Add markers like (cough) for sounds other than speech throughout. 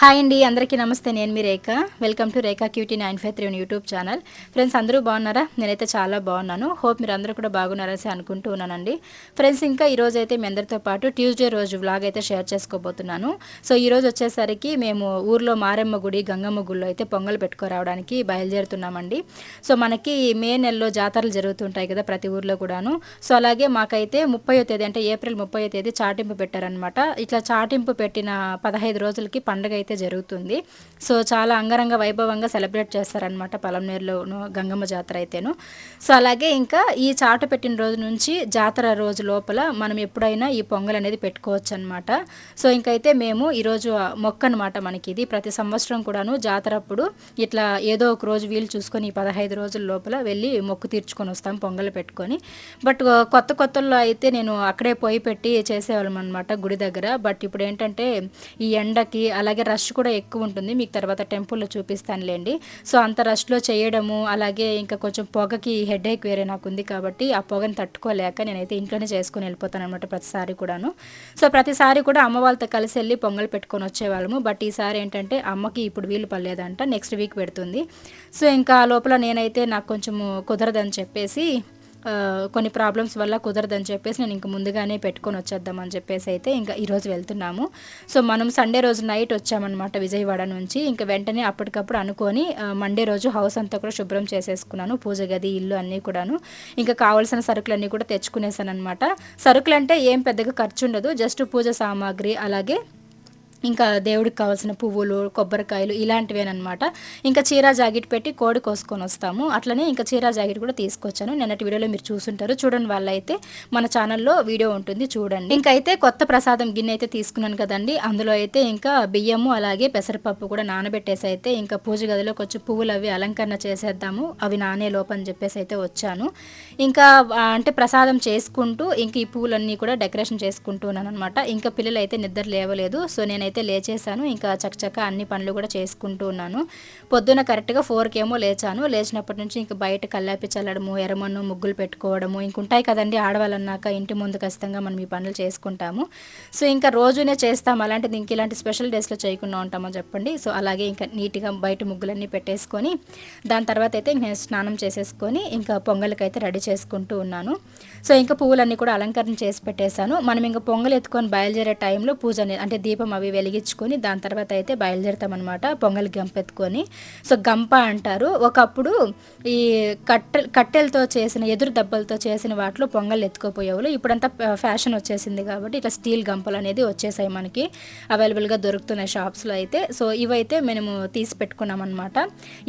Hi అండి అందరికీ నమస్తే. నేను మీ Rekha. Welcome to Rekha QT nine five three YouTube channel. Friends అందరూ బాగున్నారా? నేనైతే చాలా బాగున్నాను. హోప్ మీరు అందరూ కూడా బాగున్నారని అనుకుంటూ ఉన్నానండి. ఫ్రెండ్స్ ఇంకా ఈ రోజు అయితే మీ అందరితో పాటు ట్యూస్డే రోజు వ్లాగ్ అయితే షేర్ చేసుకోబోతున్నాను. సో ఈ రోజు వచ్చేసరికి మేము ఊర్లో మారెమ్మ గుడి గంగమ్మ గుడిలో అయితే పొంగల్ పెట్టుకురావడానికి బయలుదేరుతున్నామండి. సో మనకి మే నెలలో జాతరలు జరుగుతుంటాయి కదా ప్రతి ఊర్లో కూడాను. సో అలాగే మాకైతే ముప్పయో తేదీ అంటే ఏప్రిల్ ముప్పయో తేదీ చాటింపు పెట్టారనమాట ఇట్లా చాటింపు పెట్టిన పదహైదు రోజులకి పండుగ అయితే జరుగుతుంది. సో చాలా అంగరంగ వైభవంగా సెలబ్రేట్ చేస్తారనమాట పలంనేరులోను గంగమ్మ జాతర అయితేను. సో అలాగే ఇంకా ఈ చాటు పెట్టిన రోజు నుంచి జాతర రోజు లోపల మనం ఎప్పుడైనా ఈ పొంగల్ అనేది పెట్టుకోవచ్చు అనమాట సో ఇంకైతే మేము ఈరోజు మొక్క అనమాట మనకి ఇది. ప్రతి సంవత్సరం కూడాను జాతర అప్పుడు ఇట్లా ఏదో ఒక రోజు వీలు చూసుకొని ఈ పదహైదు రోజుల లోపల వెళ్ళి మొక్కు తీర్చుకొని వస్తాం పొంగల్ పెట్టుకొని. బట్ కొత్త కొత్తల్లో అయితే నేను అక్కడే పొయ్యి పెట్టి చేసేవాళ్ళం అనమాట గుడి దగ్గర. బట్ ఇప్పుడు ఏంటంటే ఈ ఎండకి అలాగే రష్ కూడా ఎక్కువ ఉంటుంది. మీకు తర్వాత టెంపుల్లో చూపిస్తానులేండి. సో అంత రష్లో చేయడము అలాగే ఇంకా కొంచెం పొగకి హెడ్ ఏక్ వేరే నాకు ఉంది కాబట్టి ఆ పొగని తట్టుకోలేక నేనైతే ఇంట్లోనే చేసుకుని వెళ్ళిపోతాను అనమాట ప్రతిసారి కూడాను. సో ప్రతిసారి కూడా అమ్మ వాళ్ళతో కలిసి వెళ్ళి పొంగల్ పెట్టుకొని వచ్చేవాళ్ళము. బట్ ఈసారి ఏంటంటే అమ్మకి ఇప్పుడు వీలు పడలేదంట నెక్స్ట్ వీక్ పెడుతుంది. సో ఇంకా ఆ లోపల నేనైతే నాకు కొంచెము కుదరదని చెప్పేసి కొన్ని ప్రాబ్లమ్స్ వల్ల కుదరదని చెప్పేసి నేను ఇంక ముందుగానే పెట్టుకొని వచ్చేద్దామని చెప్పేసి అయితే ఇంకా ఈరోజు వెళ్తున్నాము. సో మనం సండే రోజు నైట్ వచ్చామన్నమాట విజయవాడ నుంచి. ఇంకా వెంటనే అప్పటికప్పుడు అనుకొని మండే రోజు హౌస్ అంతా కూడా శుభ్రం చేసేసుకున్నాను. పూజ గది ఇల్లు అన్నీ కూడాను. ఇంకా కావాల్సిన సరుకులన్నీ కూడా తెచ్చుకునేసాను అనమాట సరుకులు అంటే ఏం పెద్దగా ఖర్చు ఉండదు జస్ట్ పూజ సామాగ్రి అలాగే ఇంకా దేవుడికి కావాల్సిన పువ్వులు కొబ్బరికాయలు ఇలాంటివేనమాట ఇంకా చీర జాకెట్ పెట్టి కోడి కోసుకొని వస్తాము. అట్లనే ఇంకా చీర జాకెట్ కూడా తీసుకొచ్చాను. నిన్నటి వీడియోలో మీరు చూసుంటారు. చూడండి వాళ్ళైతే మన ఛానల్లో వీడియో ఉంటుంది చూడండి. ఇంకా అయితే కొత్త ప్రసాదం గిన్నె అయితే తీసుకున్నాను కదండి. అందులో అయితే ఇంకా బియ్యము అలాగే పెసరపప్పు కూడా నానబెట్టేసి అయితే ఇంకా పూజ గదిలో కొంచెం పువ్వులు అవి అలంకరణ చేసేద్దాము. అవి నానే లోపని చెప్పేసి అయితే వచ్చాను. ఇంకా అంటే ప్రసాదం చేసుకుంటూ ఇంక ఈ పువ్వులన్నీ కూడా డెకరేషన్ చేసుకుంటున్నాను అనమాట ఇంకా పిల్లలు అయితే నిద్ర లేవలేదు. సో నేనైతే లేచేసాను ఇంకా చక్కచక్క అన్ని పనులు కూడా చేసుకుంటూ ఉన్నాను. పొద్దున కరెక్ట్గా ఫోర్కి ఏమో లేచాను. లేచినప్పటి నుంచి ఇంకా బయట కల్లాపి చల్లడము ఎర్రమన్ను ముగ్గులు పెట్టుకోవడము ఇంకుంటాయి కదండి ఆడవాళ్ళన్నాక ఇంటి ముందు ఖచ్చితంగా మనం ఈ పనులు చేసుకుంటాము. సో ఇంకా రోజునే చేస్తాం. అలాంటిది ఇంక ఇలాంటి స్పెషల్ డేస్లో చేయకుండా ఉంటామో చెప్పండి. సో అలాగే ఇంకా నీట్గా బయట ముగ్గులన్నీ పెట్టేసుకొని దాని తర్వాత అయితే నేను స్నానం చేసేసుకొని ఇంకా పొంగల్కి అయితే రెడీ చేసుకుంటూ ఉన్నాను. సో ఇంకా పువ్వులన్నీ కూడా అలంకరణ చేసి పెట్టేశాను. మనం ఇంకా పొంగల్ ఎత్తుకొని బయలుదేరే టైంలో పూజ అనేది అంటే దీపం అవి వెలిగించుకొని దాని తర్వాత అయితే బయలుదేరుతామన్నమాట పొంగల్ గంపెత్తుకొని. సో గంప అంటారు. ఒకప్పుడు ఈ కట్టె కట్టెలతో చేసిన ఎదురు దెబ్బలతో చేసిన వాటిలో పొంగల్ ఎత్తుకోపోయేవాళ్ళు. ఇప్పుడంతా ఫ్యాషన్ వచ్చేసింది కాబట్టి ఇట్లా స్టీల్ గంపలు అనేది వచ్చేసాయి మనకి అవైలబుల్గా దొరుకుతున్నాయి షాప్స్లో అయితే. సో ఇవైతే మేము తీసి పెట్టుకున్నాం అనమాట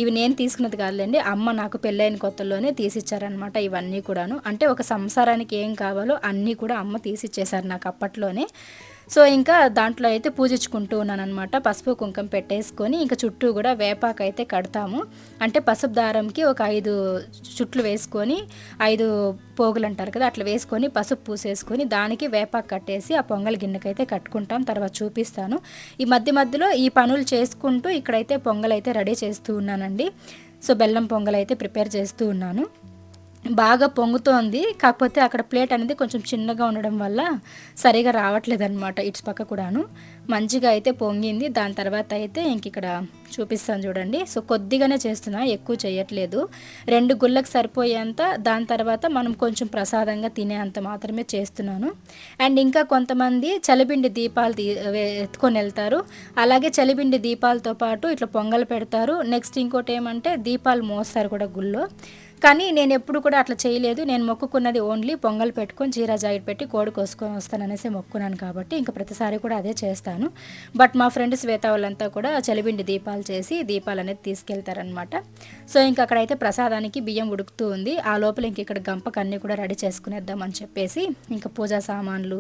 ఇవి నేను తీసుకున్నది కాదులేండి అమ్మ నాకు పెళ్ళైన కొత్తలోనే తీసిచ్చారనమాట ఇవన్నీ కూడాను. అంటే ఒక సంసారానికి ఏం కావాలో అన్నీ కూడా అమ్మ తీసిచ్చేశారు నాకు అప్పట్లోనే. సో ఇంకా దాంట్లో అయితే పూజించుకుంటూ ఉన్నాను అనమాట పసుపు కుంకుమ పెట్టేసుకొని ఇంకా చుట్టూ కూడా వేపాకు అయితే కడతాము. అంటే పసుపు దారంకి ఒక ఐదు చుట్లు వేసుకొని ఐదు పోగులు అంటారు కదా అట్లా వేసుకొని పసుపు పూసేసుకొని దానికి వేపాకు కట్టేసి ఆ పొంగల్ గిన్నెకైతే కట్టుకుంటాం. తర్వాత చూపిస్తాను. ఈ మధ్య మధ్యలో ఈ పనులు చేసుకుంటూ ఇక్కడైతే పొంగల్ అయితే రెడీ చేస్తూ ఉన్నానండి. సో బెల్లం పొంగల్ అయితే ప్రిపేర్ చేస్తూ ఉన్నాను. బాగా పొంగుతోంది. కాకపోతే అక్కడ ప్లేట్ అనేది కొంచెం చిన్నగా ఉండడం వల్ల సరిగా రావట్లేదు అనమాట ఇటు పక్క కూడాను. మంచిగా అయితే పొంగింది. దాని తర్వాత అయితే ఇంక ఇక్కడ చూపిస్తాను చూడండి. సో కొద్దిగానే చేస్తున్నా ఎక్కువ చేయట్లేదు. రెండు గుళ్ళకు సరిపోయేంత దాని తర్వాత మనం కొంచెం ప్రసాదంగా తినేంత మాత్రమే చేస్తున్నాను. అండ్ ఇంకా కొంతమంది చలిపిండి దీపాలు తీ వే- ఎత్తుకొని వెళ్తారు. అలాగే చలిపిండి దీపాలతో పాటు ఇట్లా పొంగలు పెడతారు. నెక్స్ట్ ఇంకోటి ఏమంటే దీపాలు మోస్తారు కూడా గుళ్ళో. కానీ నేను ఎప్పుడు కూడా అట్లా చేయలేదు. నేను మొక్కుకున్నది ఓన్లీ పొంగల్ పెట్టుకొని జీరా జాకెట్ పెట్టి కోడి కోసుకొని వస్తాననేసి మొక్కున్నాను కాబట్టి ఇంకా ప్రతిసారి కూడా అదే చేస్తాను. బట్ మా ఫ్రెండ్ శ్వేత వాళ్ళంతా కూడా చలిపిండి దీపాలు చేసి దీపాలు అనేది తీసుకెళ్తారనమాట సో ఇంకా అక్కడైతే ప్రసాదానికి బియ్యం ఉడుకుతూ ఉంది. ఆ లోపల ఇంక ఇక్కడ గంపకన్నీ కూడా రెడీ చేసుకునేద్దామని చెప్పేసి ఇంకా పూజా సామాన్లు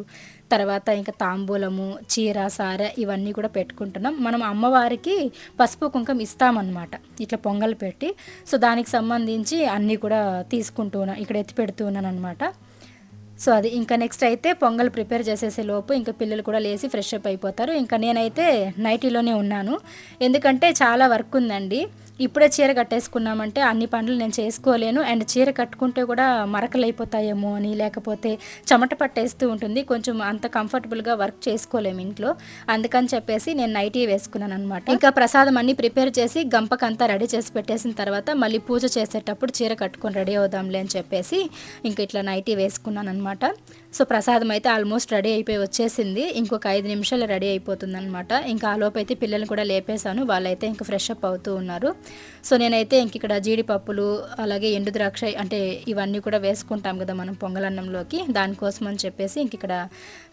తర్వాత ఇంకా తాంబూలము చీర సార ఇవన్నీ కూడా పెట్టుకుంటున్నాం. మనం అమ్మవారికి పసుపు కుంకం ఇస్తామన్నమాట. ఇట్లా పొంగల్ పెట్టి. సో దానికి సంబంధించి అన్నీ కూడా తీసుకుంటూ ఉన్నాను ఇక్కడ ఎత్తి పెడుతూ ఉన్నాను అనమాట సో అది ఇంకా నెక్స్ట్ అయితే పొంగల్ ప్రిపేర్ చేసేసే లోపు ఇంకా పిల్లలు కూడా లేచి ఫ్రెష్ అప్ అయిపోతారు. ఇంకా నేనైతే నైటీలోనే ఉన్నాను. ఎందుకంటే చాలా వర్క్ ఉందండి. ఇప్పుడే చీర కట్టేసుకున్నామంటే అన్ని పనులు నేను చేసుకోలేను. అండ్ చీర కట్టుకుంటే కూడా మరకలు అయిపోతాయేమో అని లేకపోతే చెమట పట్టేస్తూ ఉంటుంది. కొంచెం అంత కంఫర్టబుల్గా వర్క్ చేసుకోలేము ఇంట్లో. అందుకని చెప్పేసి నేను నైటీ వేసుకున్నాను అనమాట ఇంకా ప్రసాదం అన్ని ప్రిపేర్ చేసి గంపకంతా రెడీ చేసి పెట్టేసిన తర్వాత మళ్ళీ పూజ చేసేటప్పుడు చీర కట్టుకొని రెడీ అవుదాంలే అని చెప్పేసి ఇంకా ఇట్లా నైటీ వేసుకున్నాను అనమాట సో ప్రసాదం అయితే ఆల్మోస్ట్ రెడీ అయిపోయి వచ్చేసింది. ఇంకొక ఐదు నిమిషాలు రెడీ అయిపోతుంది అనమాట ఇంకా ఆ లోపు అయితే పిల్లల్ని కూడా లేపేశాను. వాళ్ళైతే ఇంకా ఫ్రెష్ అప్ అవుతూ ఉన్నారు. సో నేనైతే ఇంక ఇక్కడ జీడిపప్పులు అలాగే ఎండు ద్రాక్ష అంటే ఇవన్నీ కూడా వేసుకుంటాం కదా మనం పొంగలన్నంలోకి. దానికోసం అని చెప్పేసి ఇంక ఇక్కడ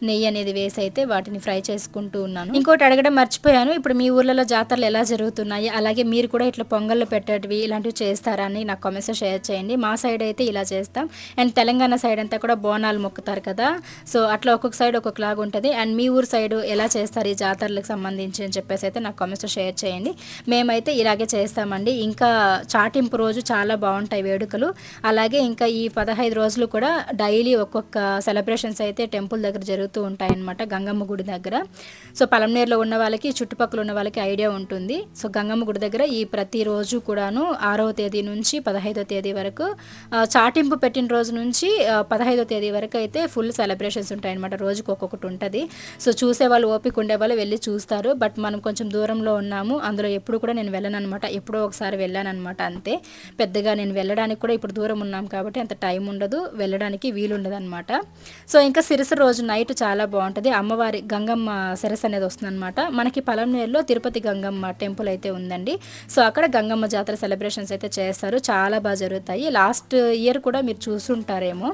నెయ్యి అనేది వేసి అయితే వాటిని ఫ్రై చేసుకుంటూ ఉన్నాను. ఇంకోటి అడగడం మర్చిపోయాను. ఇప్పుడు మీ ఊర్లలో జాతరలు ఎలా జరుగుతున్నాయి? అలాగే మీరు కూడా ఇట్లా పొంగళ్ళు పెట్టేటివి ఇలాంటివి చేస్తారా అని నాకు కామెంట్స్ షేర్ చేయండి. మా సైడ్ అయితే ఇలా చేస్తాం. అండ్ తెలంగాణ సైడ్ అంతా కూడా బోనాలు మొక్కుతారు కదా. సో అట్లా ఒక్కొక్క సైడ్ ఒక్కొక్కలాగా ఉంటుంది. అండ్ మీ ఊరు సైడ్ ఎలా చేస్తారు ఈ జాతరలకు సంబంధించి అని చెప్పేసి అయితే నాకు కామెంట్స్ షేర్ చేయండి. మేమైతే ఇలాగే చేస్తాం. చేస్తామండి. ఇంకా చాటింపు రోజు చాలా బాగుంటాయి వేడుకలు. అలాగే ఇంకా ఈ పదహైదు రోజులు కూడా డైలీ ఒక్కొక్క సెలబ్రేషన్స్ అయితే టెంపుల్ దగ్గర జరుగుతూ ఉంటాయన్నమాట గంగమ్మ గుడి దగ్గర. సో పలంనేరులో ఉన్న వాళ్ళకి చుట్టుపక్కల ఉన్న వాళ్ళకి ఐడియా ఉంటుంది. సో గంగమ్మ గుడి దగ్గర ఈ ప్రతిరోజు కూడాను ఆరవ తేదీ నుంచి పదహైదో తేదీ వరకు చాటింపు పెట్టిన రోజు నుంచి పదహైదో తేదీ వరకు అయితే ఫుల్ సెలబ్రేషన్స్ ఉంటాయన్నమాట. రోజుకి ఒక్కొక్కటి ఉంటుంది. సో చూసే వాళ్ళు ఓపిక ఉండే వాళ్ళు వెళ్ళి చూస్తారు. బట్ మనం కొంచెం దూరంలో ఉన్నాము. అందులో ఎప్పుడు కూడా నేను వెళ్ళను అనమాట ఎప్పుడు ఒకసారి వెళ్ళాను అనమాట అంతే. పెద్దగా నేను వెళ్ళడానికి కూడా ఇప్పుడు దూరం ఉన్నాం కాబట్టి అంత టైం ఉండదు వెళ్ళడానికి వీలుండదు అనమాట సో ఇంకా సిరస రోజు నైట్ చాలా బాగుంటుంది. అమ్మవారి గంగమ్మ సిరస అనేది వస్తుందన్నమాట. మనకి పలంనేరులో తిరుపతి గంగమ్మ టెంపుల్ అయితే ఉందండి. సో అక్కడ గంగమ్మ జాతర సెలబ్రేషన్స్ అయితే చేస్తారు. చాలా బాగా జరుగుతాయి. లాస్ట్ ఇయర్ కూడా మీరు చూసుంటారేమో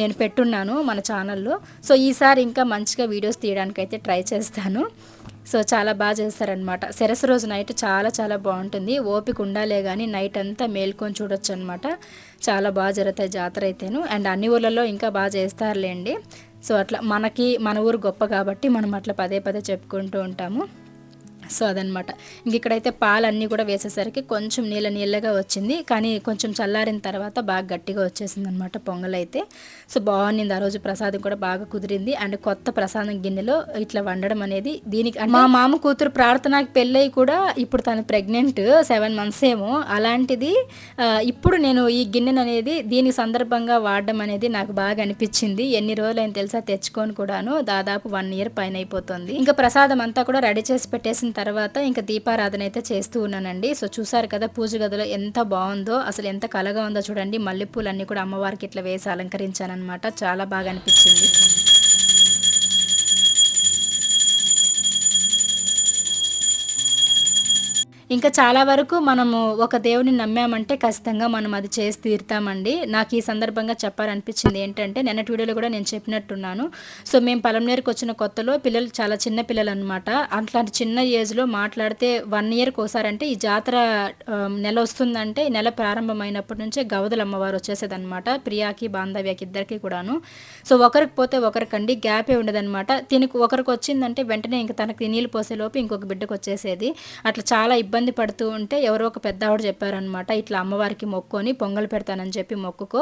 నేను పెట్టున్నాను మన ఛానల్లో. సో ఈసారి ఇంకా మంచిగా వీడియోస్ తీయడానికి అయితే ట్రై చేస్తాను. సో చాలా బాగా చేస్తారనమాట సెరస్ రోజు నైట్ చాలా చాలా బాగుంటుంది. ఓపిక ఉండాలే కానీ నైట్ అంతా మేల్కొని చూడొచ్చు అనమాట చాలా బాగా జరుగుతాయి జాతర అయితేను. అండ్ అన్ని ఊర్లలో ఇంకా బాగా చేస్తారులేండి సో అట్లా మనకి మన ఊరు గొప్ప కాబట్టి మనం అట్లా పదే పదే చెప్పుకుంటూ ఉంటాము. సో అదనమాట. ఇంక ఇక్కడైతే పాలన్నీ కూడా వేసేసరికి కొంచెం నీళ్ళ నీళ్ళగా వచ్చింది. కానీ కొంచెం చల్లారిన తర్వాత బాగా గట్టిగా వచ్చేసింది అనమాట పొంగల్ అయితే సో బాగుంది ఆ రోజు ప్రసాదం కూడా బాగా కుదిరింది. అండ్ కొత్త ప్రసాదం గిన్నెలో ఇట్లా వండడం అనేది దీనికి మా మామ కూతురు ప్రార్థనకి పెళ్ళయి కూడా ఇప్పుడు తను ప్రెగ్నెంట్ సెవెన్ మంత్స్ ఏమో. అలాంటిది ఇప్పుడు నేను ఈ గిన్నెను అనేది దీని సందర్భంగా వాడడం అనేది నాకు బాగా అనిపించింది. ఎన్ని రోజులైనా తెలుసా? తెచ్చుకొని కూడాను దాదాపు వన్ ఇయర్ పైన అయిపోతుంది. ఇంకా ప్రసాదం అంతా కూడా రెడీ చేసి పెట్టేసిన తర్వాత ఇంకా దీపారాధన అయితే చేస్తూ ఉన్నానండి. సో చూసారు కదా పూజ గదిలో ఎంత బాగుందో అసలు ఎంత కలగా ఉందో చూడండి. మల్లెపూలన్నీ కూడా అమ్మవారికి ఇట్లా వేసి అలంకరించానమాట చాలా బాగా అనిపించింది. ఇంకా చాలా వరకు మనము ఒక దేవుని నమ్మామంటే ఖచ్చితంగా మనం అది చేసి తీరుతామండి. నాకు ఈ సందర్భంగా చెప్పాలనిపించింది ఏంటంటే నిన్నటి వీడియోలో కూడా నేను చెప్పినట్టున్నాను. సో మేము పలంనేరుకు వచ్చిన కొత్తలో పిల్లలు చాలా చిన్న పిల్లలు అనమాట అట్లాంటి చిన్న ఏజ్లో మాట్లాడితే వన్ ఇయర్కి ఒకసారి అంటే ఈ జాతర నెల వస్తుందంటే నెల ప్రారంభమైనప్పటి నుంచే గవదల అమ్మవారు వచ్చేసేదనమాట ప్రియాకి బాంధవ్యకి ఇద్దరికి కూడాను. సో ఒకరికి పోతే ఒకరికండి గ్యాపే ఉండదనమాట దీనికి ఒకరికి వచ్చిందంటే వెంటనే ఇంక తనకి నీళ్ళు పోసేలోపు ఇంకొక బిడ్డకు వచ్చేసేది. అట్లా చాలా ఇబ్బంది ఇబ్బంది పడుతూ ఉంటే ఎవరో ఒక పెద్ద ఆవిడ చెప్పారనమాట ఇట్లా అమ్మవారికి మొక్కుని పొంగల్ పెడతానని చెప్పి మొక్కుకో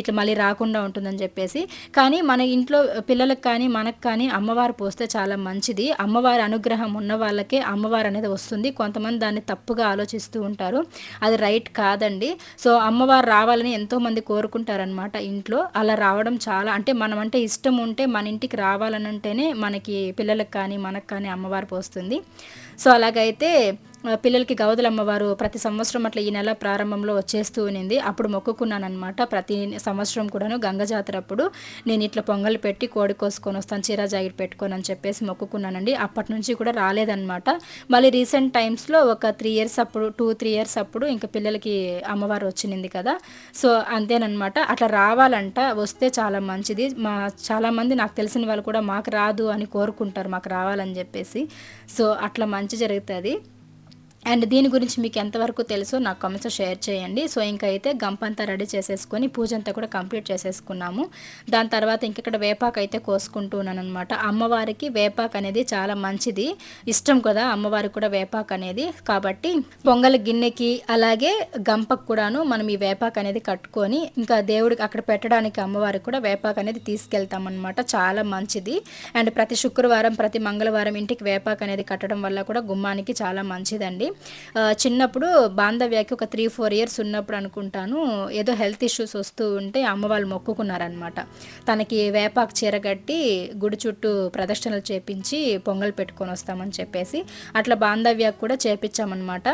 ఇట్లా మళ్ళీ రాకుండా ఉంటుందని చెప్పేసి. కానీ మన ఇంట్లో పిల్లలకు కానీ మనకు కానీ అమ్మవారు పోస్తే చాలా మంచిది. అమ్మవారి అనుగ్రహం ఉన్న వాళ్ళకే అమ్మవారు అనేది వస్తుంది. కొంతమంది దాన్ని తప్పుగా ఆలోచిస్తూ ఉంటారు. అది రైట్ కాదండి. సో అమ్మవారు రావాలని ఎంతోమంది కోరుకుంటారనమాట ఇంట్లో. అలా రావడం చాలా అంటే మనం అంటే ఇష్టం ఉంటే మన ఇంటికి రావాలనంటేనే మనకి పిల్లలకు కానీ మనకు కానీ అమ్మవారు పోస్తుంది. సో అలాగైతే పిల్లలకి గౌదల అమ్మవారు ప్రతి సంవత్సరం అట్లా ఈ నెల ప్రారంభంలో వచ్చేస్తూ ఉన్నింది అప్పుడు మొక్కుకున్నాను అనమాట ప్రతి సంవత్సరం కూడాను గంగ జాతర అప్పుడు నేను ఇట్లా పొంగల్ పెట్టి కోడి కోసుకొని వస్తాను చీర జాకెట్ పెట్టుకొని అని చెప్పేసి మొక్కుకున్నానండి. అప్పటి నుంచి కూడా రాలేదన్నమాట. మళ్ళీ రీసెంట్ టైమ్స్లో ఒక త్రీ ఇయర్స్ అప్పుడు టూ త్రీ ఇయర్స్ అప్పుడు ఇంకా పిల్లలకి అమ్మవారు వచ్చింది కదా. సో అంతేనమాట అట్లా రావాలంట వస్తే చాలా మంచిది. మా చాలామంది నాకు తెలిసిన వాళ్ళు కూడా మాకు రాదు అని కోరుకుంటారు మాకు రావాలని చెప్పేసి. సో అట్లా మంచి జరుగుతుంది. అండ్ దీని గురించి మీకు ఎంతవరకు తెలుసో నాకు కామెంట్స్ షేర్ చేయండి. సో ఇంకా అయితే గంపంతా రెడీ చేసేసుకొని పూజ అంతా కూడా కంప్లీట్ చేసేసుకున్నాము. దాని తర్వాత ఇంకెక్కడ వేపాకు అయితే కోసుకుంటున్నాను అనమాట అమ్మవారికి వేపాకు అనేది చాలా మంచిది. ఇష్టం కదా అమ్మవారికి కూడా వేపాకు అనేది. కాబట్టి పొంగల్ గిన్నెకి అలాగే గంపకు కూడాను మనం ఈ వేపాకు అనేది కట్టుకొని ఇంకా దేవుడికి అక్కడ పెట్టడానికి అమ్మవారికి కూడా వేపాకు అనేది తీసుకెళ్తాం అనమాట చాలా మంచిది. అండ్ ప్రతి శుక్రవారం ప్రతి మంగళవారం ఇంటికి వేపాకు అనేది కట్టడం వల్ల కూడా గుమ్మానికి చాలా మంచిదండి. చిన్నప్పుడు బాంధవ్యాకి ఒక త్రీ ఫోర్ ఇయర్స్ ఉన్నప్పుడు అనుకుంటాను ఏదో హెల్త్ ఇష్యూస్ వస్తూ ఉంటే అమ్మ వాళ్ళు మొక్కుకున్నారనమాట తనకి వేపాకు చీర కట్టి గుడి చుట్టూ ప్రదర్శనలు చేపించి పొంగల్ పెట్టుకొని వస్తామని చెప్పేసి అట్లా బాంధవ్యాకు కూడా చేపించామన్నమాట.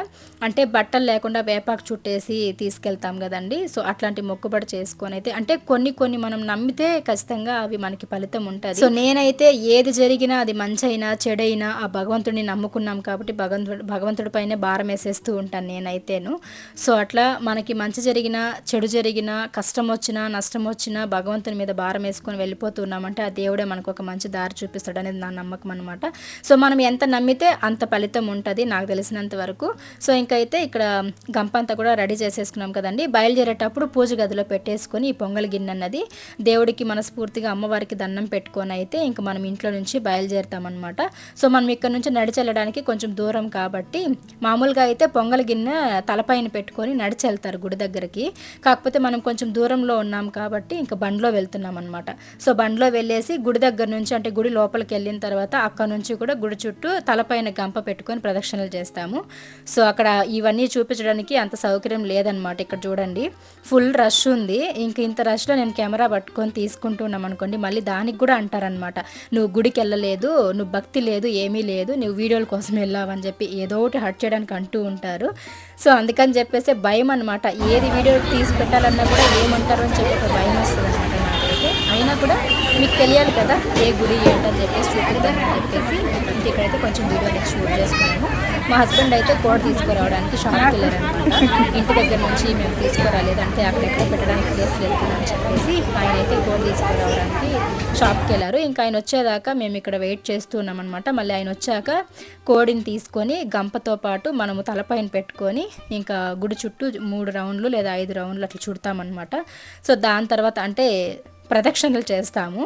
అంటే బట్టలు లేకుండా వేపాకు చుట్టేసి తీసుకెళ్తాం కదండి. సో అట్లాంటి మొక్కుబడి చేసుకొని అయితే అంటే కొన్ని కొన్ని మనం నమ్మితే ఖచ్చితంగా అవి మనకి ఫలితం ఉంటుంది. సో నేనైతే ఏది జరిగినా అది మంచి అయినా చెడైనా ఆ భగవంతుడిని నమ్ముకున్నాం కాబట్టి భగవంతుడు భగవంతుడి పైన భారం వేసేస్తూ ఉంటాను నేనైతేను. సో అట్లా మనకి మంచి జరిగినా చెడు జరిగినా కష్టం వచ్చినా నష్టం వచ్చినా భగవంతుని మీద భారం వేసుకొని వెళ్ళిపోతున్నామంటే ఆ దేవుడే మనకు ఒక మంచి దారి చూపిస్తాడు అనేది నా నమ్మకం అనమాట సో మనం ఎంత నమ్మితే అంత ఫలితం ఉంటుంది నాకు తెలిసినంత వరకు. సో ఇంకైతే ఇక్కడ గంపంతా కూడా రెడీ చేసేసుకున్నాం కదండి. బయలుదేరేటప్పుడు పూజ గదిలో పెట్టేసుకొని ఈ పొంగల్ గిన్నె అన్నది దేవుడికి మనస్ఫూర్తిగా అమ్మవారికి దండం పెట్టుకొని అయితే ఇంక మనం ఇంట్లో నుంచి బయలుదేరుతామన్నమాట. సో మనం ఇక్కడ నుంచి నడిచి వెళ్ళడానికి కొంచెం దూరం కాబట్టి మామూలుగా అయితే పొంగల్ గిన్నె తలపైన పెట్టుకొని నడిచి వెళ్తారు గుడి దగ్గరికి. కాకపోతే మనం కొంచెం దూరంలో ఉన్నాం కాబట్టి ఇంకా బండ్లో వెళ్తున్నాం అనమాట సో బండ్లో వెళ్ళేసి గుడి దగ్గర నుంచి అంటే గుడి లోపలికి వెళ్ళిన తర్వాత అక్కడ నుంచి కూడా గుడి చుట్టూ తలపైన గంప పెట్టుకొని ప్రదక్షిణలు చేస్తాము. సో అక్కడ ఇవన్నీ చూపించడానికి అంత సౌకర్యం లేదనమాట ఇక్కడ చూడండి. ఫుల్ రష్ ఉంది. ఇంక ఇంత రష్లో నేను కెమెరా పట్టుకొని తీసుకుంటున్నాం అనుకోండి మళ్ళీ దానికి కూడా అంటారనమాట నువ్వు గుడికి వెళ్ళలేదు నువ్వు భక్తి లేదు ఏమీ లేదు నువ్వు వీడియోల కోసం వెళ్ళావని చెప్పి ఏదో ఒకటి హట్ చేయడానికి అంటూ ఉంటారు. సో అందుకని చెప్పేసి భయం అనమాట ఏది వీడియో తీసి పెట్టాలన్నా కూడా ఏమంటారు అని చెప్పి ఒక భయం వస్తుంది అనమాట నాకైతే. అయినా కూడా మీకు తెలియాలి కదా ఏ గుడి ఏంటని చెప్పేసి చూపిద్దామని చెప్పేసి ఇంక ఇక్కడైతే కొంచెం వీడియో అనేది షూట్ చేసుకున్నాను మా హస్బెండ్ అయితే కోడ్ తీసుకురావడానికి షాప్కి వెళ్ళారనమాట. ఇంటి దగ్గర నుంచి మేము తీసుకురాలేదు. అంటే అక్కడెక్కడ పెట్టడానికి ప్లేస్ లేదు అని చెప్పేసి ఆయన అయితే కోడ్ తీసుకురావడానికి షాప్కి వెళ్ళారు. ఇంకా ఆయన వచ్చేదాకా మేము ఇక్కడ వెయిట్ చేస్తూ ఉన్నామన్నమాట మళ్ళీ ఆయన వచ్చాక కోడిని తీసుకొని గంపతో పాటు మనము తలపైన పెట్టుకొని ఇంకా గుడి చుట్టూ మూడు రౌండ్లు లేదా ఐదు రౌండ్లు అట్లా చుడతామన్నమాట. సో దాని తర్వాత అంటే ప్రదక్షిణలు చేస్తాము.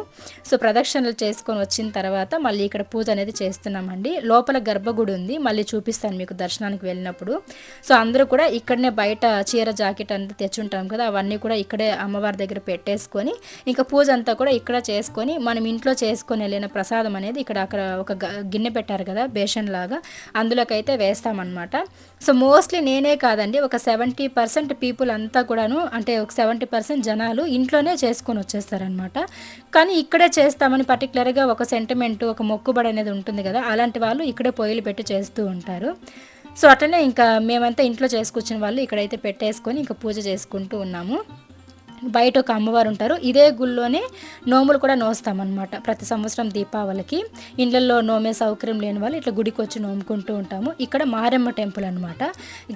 సో ప్రదక్షిణలు చేసుకొని వచ్చిన తర్వాత మళ్ళీ ఇక్కడ పూజ అనేది చేస్తున్నామండి. లోపల గర్భగుడి ఉంది. మళ్ళీ చూపిస్తాను మీకు దర్శనానికి వెళ్ళినప్పుడు. సో అందరూ కూడా ఇక్కడనే బయట చీర జాకెట్ అంతా తెచ్చుంటాం కదా అవన్నీ కూడా ఇక్కడే అమ్మవారి దగ్గర పెట్టేసుకొని ఇంకా పూజ అంతా కూడా ఇక్కడ చేసుకొని మనం ఇంట్లో చేసుకొని వెళ్ళిన ప్రసాదం అనేది ఇక్కడ అక్కడ ఒక గ- గిన్నె పెట్టారు కదా బేషన్ లాగా అందులోకైతే వేస్తామన్నమాట. సో మోస్ట్లీ నేనే కాదండి ఒక సెవెంటీ పర్సెంట్ పీపుల్ అంతా కూడాను అంటే ఒక సెవెంటీ పర్సెంట్ జనాలు ఇంట్లోనే చేసుకొని చేస్తారనమాట కానీ ఇక్కడే చేస్తామని పర్టికులర్గా ఒక సెంటిమెంట్ ఒక మొక్కుబడి అనేది ఉంటుంది కదా అలాంటి వాళ్ళు ఇక్కడే పొయ్యిలు పెట్టి చేస్తూ ఉంటారు. సో అట్లనే ఇంకా మేమంతా ఇంట్లో చేసుకొచ్చిన వాళ్ళు ఇక్కడైతే పెట్టేసుకొని ఇంకా పూజ చేసుకుంటూ ఉన్నాము. బయట ఒక అమ్మవారు ఉంటారు. ఇదే గుళ్ళోనే నోములు కూడా నోస్తామన్నమాట. ప్రతి సంవత్సరం దీపావళికి ఇళ్ళల్లో నోమే సౌకర్యం లేని వాళ్ళు ఇట్లా గుడికి వచ్చి నోముకుంటూ ఉంటాము. ఇక్కడ మారెమ్మ టెంపుల్ అనమాట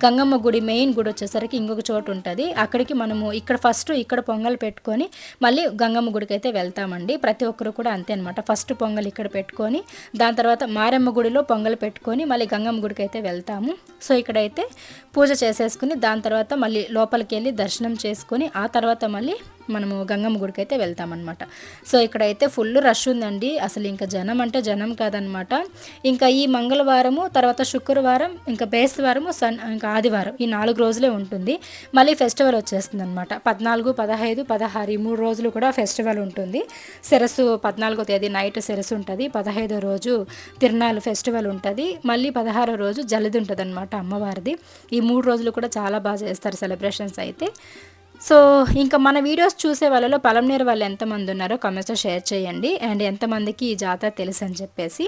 గంగమ్మ గుడి మెయిన్ గుడి వచ్చేసరికి ఇంకొక చోటు ఉంటుంది. అక్కడికి మనము ఇక్కడ ఫస్ట్ ఇక్కడ పొంగల్ పెట్టుకొని మళ్ళీ గంగమ్మ గుడికి అయితే వెళ్తామండి. ప్రతి ఒక్కరు కూడా అంతే అనమాట ఫస్ట్ పొంగల్ ఇక్కడ పెట్టుకొని దాని తర్వాత మారెమ్మ గుడిలో పొంగల్ పెట్టుకొని మళ్ళీ గంగమ్మ గుడికి అయితే వెళ్తాము. సో ఇక్కడైతే పూజ చేసేసుకుని దాని తర్వాత మళ్ళీ లోపలికి వెళ్ళి దర్శనం చేసుకొని ఆ తర్వాత మళ్ళీ మనము గంగమ్మ గుడికి అయితే వెళ్తామన్నమాట. సో ఇక్కడైతే ఫుల్ రష్ ఉందండి. అసలు ఇంకా జనం అంటే జనం కాదనమాట ఇంకా ఈ మంగళవారము తర్వాత శుక్రవారం ఇంకా బేస్తవారము సన్ ఇంకా ఆదివారం ఈ నాలుగు రోజులే ఉంటుంది. మళ్ళీ ఫెస్టివల్ వచ్చేస్తుంది అనమాట పద్నాలుగు పదహైదు పదహారు ఈ మూడు రోజులు కూడా ఫెస్టివల్ ఉంటుంది. సరస్సు పద్నాలుగో తేదీ నైట్ శిరస్సు ఉంటుంది. పదహైదో రోజు తిరునాళ్ళు ఫెస్టివల్ ఉంటుంది. మళ్ళీ పదహారో రోజు జలది ఉంటుంది అనమాట అమ్మవారిది. ఈ మూడు రోజులు కూడా చాలా బాగా చేస్తారు సెలబ్రేషన్స్ అయితే. సో ఇంకా మన వీడియోస్ చూసే వాళ్ళలో పలంనేరు వాళ్ళు ఎంతమంది ఉన్నారో కమెంట్స్లో షేర్ చేయండి. అండ్ ఎంతమందికి ఈ జాతర తెలుసు అని చెప్పేసి.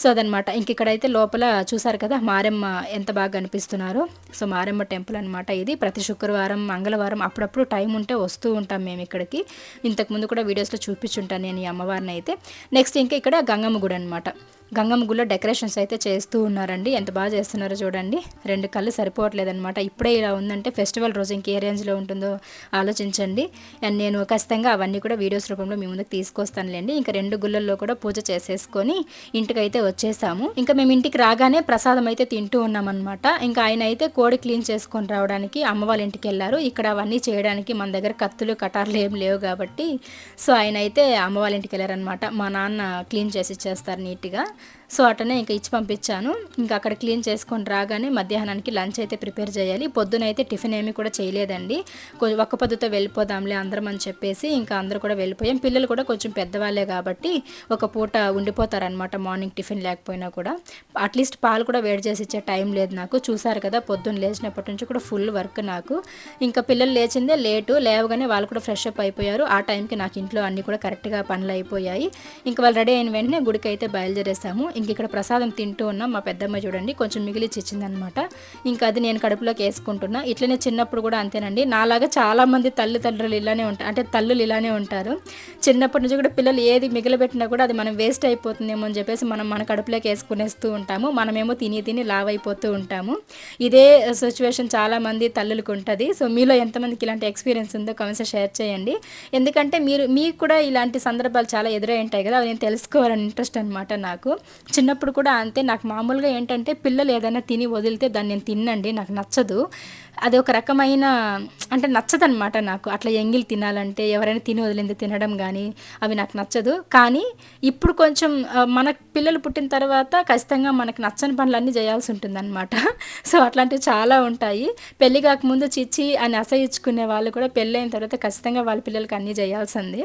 సో అదనమాట. ఇంక ఇక్కడైతే లోపల చూసారు కదా మారెమ్మ ఎంత బాగా కనిపిస్తున్నారో సో మారెమ్మ టెంపుల్ అనమాట ఇది. ప్రతి శుక్రవారం మంగళవారం అప్పుడప్పుడు టైం ఉంటే వస్తూ ఉంటాం మేము ఇక్కడికి. ఇంతకుముందు కూడా వీడియోస్లో చూపించుంటాను నేను ఈ అమ్మవారిని అయితే నెక్స్ట్ ఇంకా ఇక్కడ గంగమ్మ గుడి అనమాట గంగమ్మ గుళ్ళో డెకరేషన్స్ అయితే చేస్తూ ఉన్నారండి. ఎంత బాగా చేస్తున్నారో చూడండి. రెండు కళ్ళు సరిపోవట్లేదనమాట ఇప్పుడే ఇలా ఉందంటే ఫెస్టివల్ రోజు ఇంకే రేంజ్లో ఉంటుందో ఆలోచించండి. అండ్ నేను ఖచ్చితంగా అవన్నీ కూడా వీడియోస్ రూపంలో మీ ముందుకు తీసుకొస్తానులేండి. ఇంకా రెండు గుళ్ళల్లో కూడా పూజ చేసేసుకొని ఇంటికైతే వచ్చేసాము. ఇంకా మేము ఇంటికి రాగానే ప్రసాదం అయితే తింటూ ఉన్నామన్నమాట. ఇంకా ఆయన అయితే కోడి క్లీన్ చేసుకొని రావడానికి అమ్మ వాళ్ళ ఇంటికి వెళ్ళారు. ఇక్కడ అవన్నీ చేయడానికి మన దగ్గర కత్తులు కటార్లు ఏం లేవు కాబట్టి. సో ఆయన అయితే అమ్మ వాళ్ళ ఇంటికి వెళ్ళారనమాట మా నాన్న క్లీన్ చేసి ఇచ్చేస్తారు నీట్గా. సో అటనే ఇంకా ఇచ్చి పంపించాను. ఇంకా అక్కడ క్లీన్ చేసుకొని రాగానే మధ్యాహ్నానికి లంచ్ అయితే ప్రిపేర్ చేయాలి. పొద్దున అయితే టిఫిన్ ఏమీ కూడా చేయలేదండి. కొంచెం ఒక్క పొద్దుతో వెళ్ళిపోదాంలే అందరం అని చెప్పేసి ఇంకా అందరూ కూడా వెళ్ళిపోయాం. పిల్లలు కూడా కొంచెం పెద్దవాళ్ళే కాబట్టి ఒక పూట ఉండిపోతారనమాట మార్నింగ్ టిఫిన్ లేకపోయినా కూడా. అట్లీస్ట్ పాలు కూడా వేడి చేసి ఇచ్చే టైం లేదు నాకు. చూసారు కదా పొద్దున్న లేచినప్పటి నుంచి కూడా ఫుల్ వర్క్ నాకు. ఇంకా పిల్లలు లేచిందే లేటు లేవగానే వాళ్ళు కూడా ఫ్రెష్ అప్ అయిపోయారు. ఆ టైంకి నాకు ఇంట్లో అన్నీ కూడా కరెక్ట్గా పనులు అయిపోయాయి. ఇంకా వాళ్ళు రెడీ అయిన వెంటనే గుడికి అయితే బయలుదేరేసాము. ఇంక ఇక్కడ ప్రసాదం తింటూ ఉన్నాం. మా పెద్దమ్మ చూడండి కొంచెం మిగిలిచి ఇచ్చిందనమాట ఇంకా అది నేను కడుపులోకి వేసుకుంటున్నా. ఇట్లనే చిన్నప్పుడు కూడా అంతేనండి. నాలాగా చాలామంది తల్లి తల్లిదండ్రులు ఇలానే ఉంటారు అంటే తల్లులు ఇలానే ఉంటారు. చిన్నప్పటి నుంచి కూడా పిల్లలు ఏది మిగిలిపెట్టినా కూడా అది మనం వేస్ట్ అయిపోతుందేమో అని చెప్పేసి మనం మన కడుపులోకి వేసుకునేస్తూ ఉంటాము. మనమేమో తిని తిని లావ్ అయిపోతూ ఉంటాము. ఇదే సిచ్యువేషన్ చాలామంది తల్లులకు ఉంటుంది. సో మీలో ఎంతమందికి ఇలాంటి ఎక్స్పీరియన్స్ ఉందో కమెంట్స్ షేర్ చేయండి. ఎందుకంటే మీరు మీకు కూడా ఇలాంటి సందర్భాలు చాలా ఎదురై ఉంటాయి కదా అవి నేను తెలుసుకోవాలని ఇంట్రెస్ట్ అనమాట నాకు. చిన్నప్పుడు కూడా అంతే. నాకు మామూలుగా ఏంటంటే పిల్లలు ఏదైనా తిని వదిలితే దాన్ని నేను తిన్నండి. నాకు నచ్చదు. అది ఒక రకమైన అంటే నచ్చదనమాట నాకు. అట్లా ఎంగిల్ తినాలంటే ఎవరైనా తిని వదిలింది తినడం కానీ అవి నాకు నచ్చదు. కానీ ఇప్పుడు కొంచెం మన పిల్లలు పుట్టిన తర్వాత ఖచ్చితంగా మనకు నచ్చని పనులన్నీ చేయాల్సి ఉంటుందన్నమాట (laughs) సో అట్లాంటివి చాలా ఉంటాయి. పెళ్ళి కాకముందు చిచ్చి అని అసహించుకునే వాళ్ళు కూడా పెళ్ళైన తర్వాత ఖచ్చితంగా వాళ్ళ పిల్లలకి అన్నీ చేయాల్సిందే.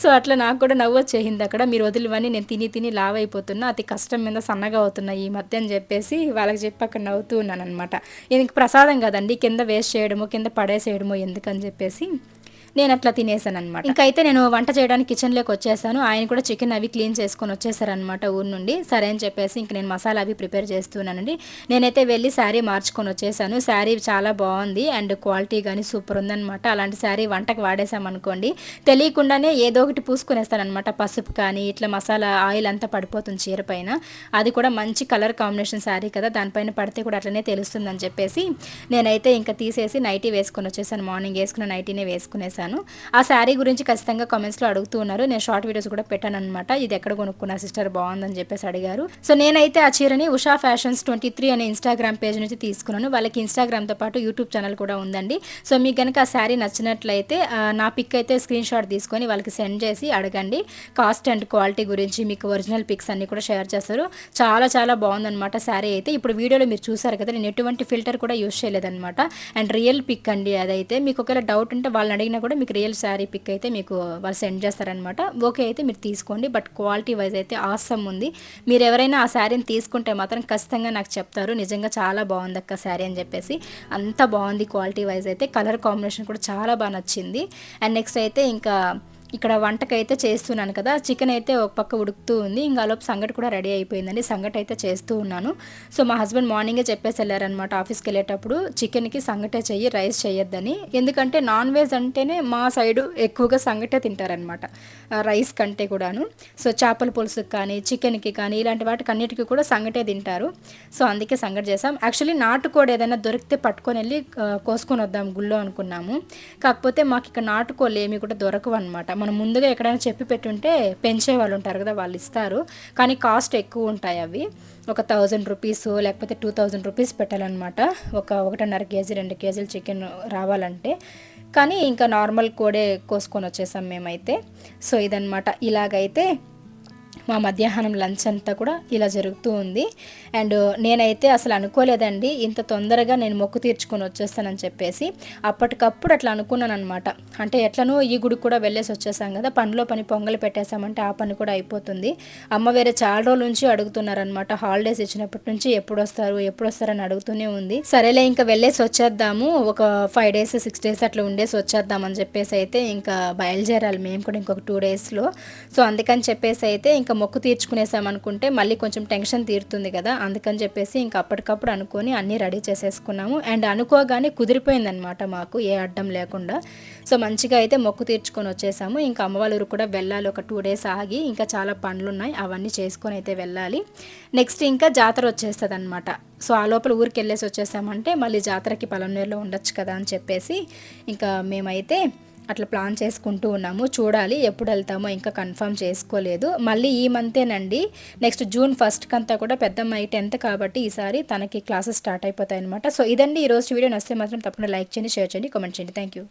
సో అట్లా నాకు కూడా నవ్వు వచ్చేసింది అక్కడ. మీరు వదిలివని నేను తిని తిని లావ్ అయిపోతున్నా అతి కష్టం మీద సన్నగా అవుతున్నా ఈ మధ్య అని చెప్పేసి వాళ్ళకి చెప్పి అక్కడ నవ్వుతూ ఉన్నాను అనమాట ఇది ప్రసాదం కదండి కింద వేస్ట్ చేయడము కింద పడేసేయడము ఎందుకని చెప్పేసి నేను అట్లా తినేసాను అనమాట ఇంకైతే నేను వంట చేయడానికి కిచెన్లోకి వచ్చేసాను. ఆయన కూడా చికెన్ అవి క్లీన్ చేసుకొని వచ్చేసారనమాట ఊరు నుండి. సరే అని చెప్పేసి ఇంక నేను మసాలా అవి ప్రిపేర్ చేస్తున్నానండి. నేనైతే వెళ్ళి శారీ మార్చుకొని వచ్చేసాను. శారీ చాలా బాగుంది అండ్ క్వాలిటీ కానీ సూపర్ ఉందనమాట అలాంటి శారీ వంటకు వాడేసామనుకోండి తెలియకుండానే ఏదో ఒకటి పూసుకునేస్తానమాట పసుపు కానీ ఇట్లా మసాలా ఆయిల్ అంతా పడిపోతుంది చీర పైన. అది కూడా మంచి కలర్ కాంబినేషన్ శారీ కదా దానిపైన పడితే కూడా అట్లనే తెలుస్తుందని చెప్పేసి నేనైతే ఇంకా తీసేసి నైటీ వేసుకొని వచ్చేసాను. మార్నింగ్ వేసుకున్న నైటీనే వేసుకునేసాను. ఆ శారీ గురించి ఖచ్చితంగా కామెంట్స్లో అడుగుతూ ఉన్నారు. నేను షార్ట్ వీడియోస్ కూడా పెట్టాను అనమాట ఇది ఎక్కడ కొనుక్కున్నా సిస్టర్ బాగుందని చెప్పేసి అడిగారు. సో నేనైతే ఆ చీరని ఉషా ఫ్యాషన్స్ ట్వంటీ త్రీ అనే ఇన్స్టాగ్రామ్ పేజ్ నుంచి తీసుకున్నాను. వాళ్ళకి ఇన్స్టాగ్రామ్తో పాటు యూట్యూబ్ ఛానల్ కూడా ఉందండి. సో మీకు కనుక ఆ శారీ నచ్చినట్లయితే నా పిక్ అయితే స్క్రీన్ షాట్ తీసుకొని వాళ్ళకి సెండ్ చేసి అడగండి. కాస్ట్ అండ్ క్వాలిటీ గురించి మీకు ఒరిజినల్ పిక్స్ అన్ని కూడా షేర్ చేస్తారు. చాలా చాలా బాగుందన్నమాట శారీ అయితే. ఇప్పుడు వీడియోలో మీరు చూసారు కదా నేను ఎటువంటి ఫిల్టర్ కూడా యూస్ చేయలేదన్నమాట. అండ్ రియల్ పిక్ అండి అదైతే. మీకు ఒకవేళ డౌట్ ఉంటే వాళ్ళని అడిగినా కూడా మీకు రియల్ శారీ పిక్ అయితే మీకు వాళ్ళు సెండ్ చేస్తారనమాట ఓకే అయితే మీరు తీసుకోండి. బట్ క్వాలిటీ వైజ్ అయితే ఆసమ్ ఉంది. మీరు ఎవరైనా ఆ శారీని తీసుకుంటే మాత్రం ఖచ్చితంగా నాకు చెప్తారు. నిజంగా చాలా బాగుంది అక్క శారీ అని చెప్పేసి. అంత బాగుంది క్వాలిటీ వైజ్ అయితే. కలర్ కాంబినేషన్ కూడా చాలా బాగా నచ్చింది. అండ్ నెక్స్ట్ అయితే ఇంకా ఇక్కడ వంటకైతే చేస్తున్నాను కదా చికెన్ అయితే ఒక పక్క ఉడుకుతూ ఉంది. ఇంకా లోపు సంగటి కూడా రెడీ అయిపోయిందండి. సంగటి అయితే చేస్తూ ఉన్నాను. సో మా హస్బెండ్ మార్నింగే చెప్పేసి వెళ్ళారనమాట ఆఫీస్కి వెళ్ళేటప్పుడు చికెన్కి సంగటే చెయ్యి రైస్ చేయొద్దని ఎందుకంటే నాన్ వెజ్ అంటేనే మా సైడు ఎక్కువగా సంగటే తింటారనమాట రైస్ కంటే కూడాను. సో చేపల పులుసుకి కానీ చికెన్కి కానీ ఇలాంటి వాటికి అన్నిటికీ కూడా సంగటే తింటారు. సో అందుకే సంగటి చేసాం యాక్చువల్లీ నాటుకోడి ఏదైనా దొరికితే పట్టుకొని వెళ్ళి కోసుకొని వద్దాం గుళ్ళో అనుకున్నాము. కాకపోతే మాకు ఇక్కడ నాటుకోళ్ళు ఏమి కూడా దొరకవు అనమాట మనం ముందుగా ఎక్కడైనా చెప్పి పెట్టుంటే పెంచే వాళ్ళు ఉంటారు కదా వాళ్ళు ఇస్తారు. కానీ కాస్ట్ ఎక్కువ ఉంటాయి అవి. ఒక థౌజండ్ రూపీస్ లేకపోతే టూ థౌజండ్ రూపీస్ పెట్టాలన్నమాట. ఒక ఒకటిన్నర కేజీ రెండు కేజీలు చికెన్ రావాలంటే. కానీ ఇంకా నార్మల్ కోడే కోసుకొని వచ్చేసాం మేమైతే. సో ఇదనమాట ఇలాగైతే మా మధ్యాహ్నం లంచ్ అంతా కూడా ఇలా జరుగుతూ ఉంది. అండ్ నేనైతే అసలు అనుకోలేదండి ఇంత తొందరగా నేను మొక్కు తీర్చుకొని వచ్చేస్తానని చెప్పేసి. అప్పటికప్పుడు అట్లా అనుకున్నాను అనమాట అంటే ఎట్లనో ఈ గుడికి కూడా వెళ్ళేసి వచ్చేసాం కదా పనిలో పని పొంగలు పెట్టేసామంటే ఆ పని కూడా అయిపోతుంది. అమ్మ వేరే చాలా రోజుల నుంచి అడుగుతున్నారనమాట హాలిడేస్ ఇచ్చినప్పటి నుంచి ఎప్పుడు వస్తారు ఎప్పుడు వస్తారని అడుగుతూనే ఉంది. సరేలే ఇంకా వెళ్ళేసి వచ్చేద్దాము ఒక ఫైవ్ డేస్ సిక్స్ డేస్ అట్లా ఉండేసి వచ్చేద్దామని చెప్పేసి అయితే ఇంకా బయలుదేరాలి మేము కూడా ఇంకొక టూ డేస్లో. సో అందుకని చెప్పేసి అయితే ఇంకా మొక్కు తీర్చుకునేసామనుకుంటే మళ్ళీ కొంచెం టెన్షన్ తీరుతుంది కదా అందుకని చెప్పేసి ఇంకా అప్పటికప్పుడు అనుకొని అన్నీ రెడీ చేసేసుకున్నాము. అండ్ అనుకోగానే కుదిరిపోయిందనమాట మాకు ఏ అడ్డం లేకుండా. సో మంచిగా అయితే మొక్కు తీర్చుకొని వచ్చేసాము. ఇంకా అమ్మవాళ్ళూరు కూడా వెళ్ళాలి ఒక టూ డేస్ ఆగి ఇంకా చాలా పనులు ఉన్నాయి అవన్నీ చేసుకొని అయితే వెళ్ళాలి. నెక్స్ట్ ఇంకా జాతర వచ్చేస్తుంది అనమాట సో ఆ లోపల ఊరికి వెళ్ళేసి వచ్చేసామంటే మళ్ళీ జాతరకి పలంనేరులో ఉండొచ్చు కదా అని చెప్పేసి ఇంకా మేమైతే అట్లా ప్లాన్ చేసుకుంటూ ఉన్నాము. చూడాలి ఎప్పుడు వెళ్తామో ఇంకా కన్ఫర్మ్ చేసుకోలేదు. మళ్ళీ ఈ మంతేనండి. నెక్స్ట్ జూన్ ఫస్ట్కి అంతా కూడా పెద్దమ్మాయి టెన్త్ కాబట్టి ఈసారి తనకి క్లాసెస్ స్టార్ట్ అయిపోతాయి అనమాట సో ఇదండి ఈరోజు వీడియో. నచ్చితే మాత్రం తప్పకుండా లైక్ చేయండి షేర్ చేయండి కామెంట్ చేయండి. Thank you